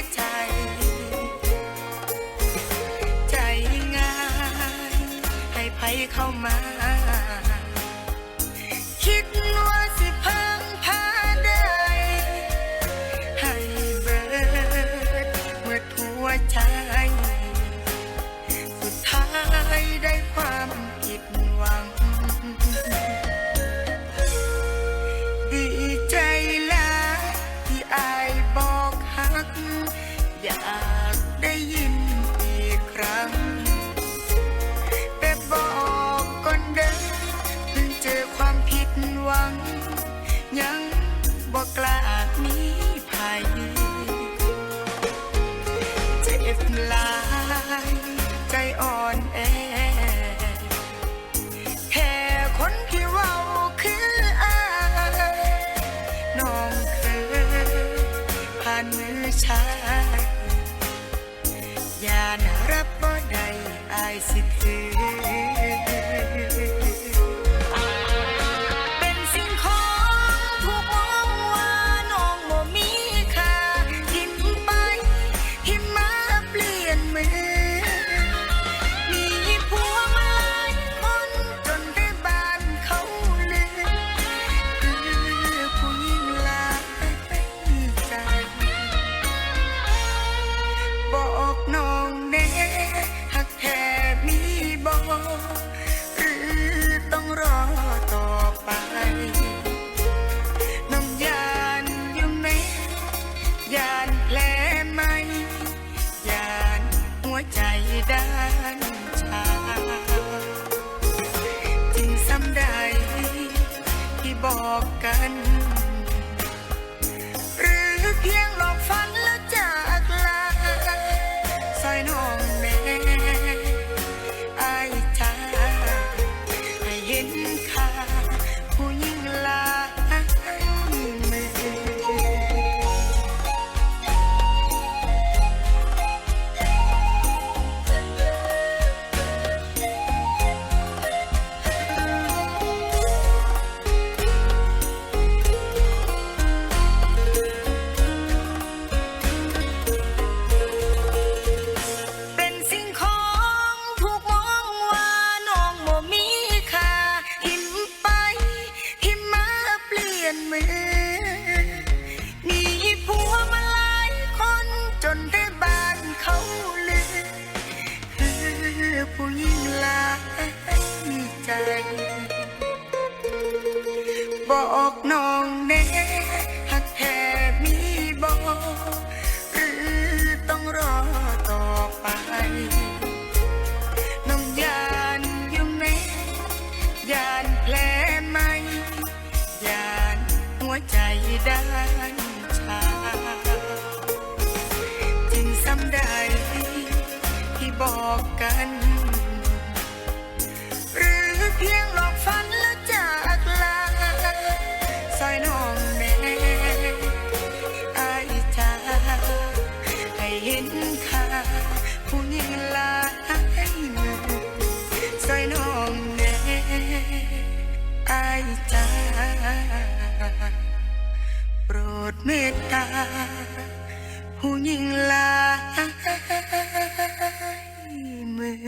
ยใจ ใจง่าย ให้ภัยเข้ามา คิดัง ยังบอกล้ามีภัยเจ็บลาย ใจอ่อนแอ แค่คนที่ว่าคืออายน้องเคยผ่านมือชาย ah บอกน้องแน่หักแท้มีบอกหรือต้องรอต่อไป น้องยานอยู่ไหมยานแผลไหมยานหัวใจด้นชาจึงซ้ำได้ที่บอกกัน เห็นค่าผู้หญิงหลายซอยน้องแน่อายจ้าโปรดเมตตาผู้หญิงหลายมือ